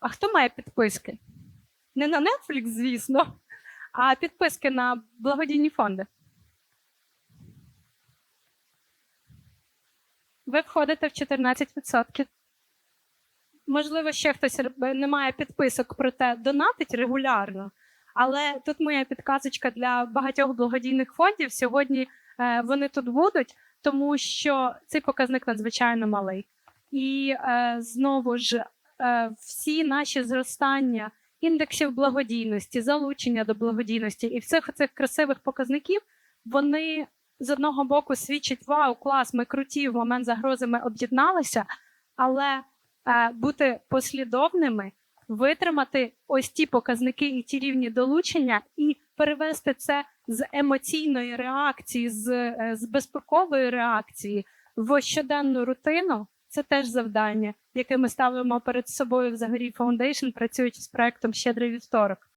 А хто має підписки? Не на Netflix, звісно, а підписки на благодійні фонди. Ви входите в 14%. Можливо, ще хтось не має підписок, проте донатить регулярно. Але тут моя підказочка для багатьох благодійних фондів. Сьогодні е, вони тут будуть, тому що цей показник надзвичайно малий. І е, знову ж всі наші зростання індексів благодійності, залучення до благодійності і всіх цих красивих показників, вони з одного боку свідчать: вау, клас, ми круті, в момент загрози ми об'єдналися, але е, бути послідовними, витримати ось ті показники і ті рівні долучення, і перевести це з емоційної реакції, з, е, з безпекової реакції в щоденну рутину. Це теж завдання, яке ми ставимо перед собою в Загорій Foundation, працюючи з проектом Щедрий вівторок.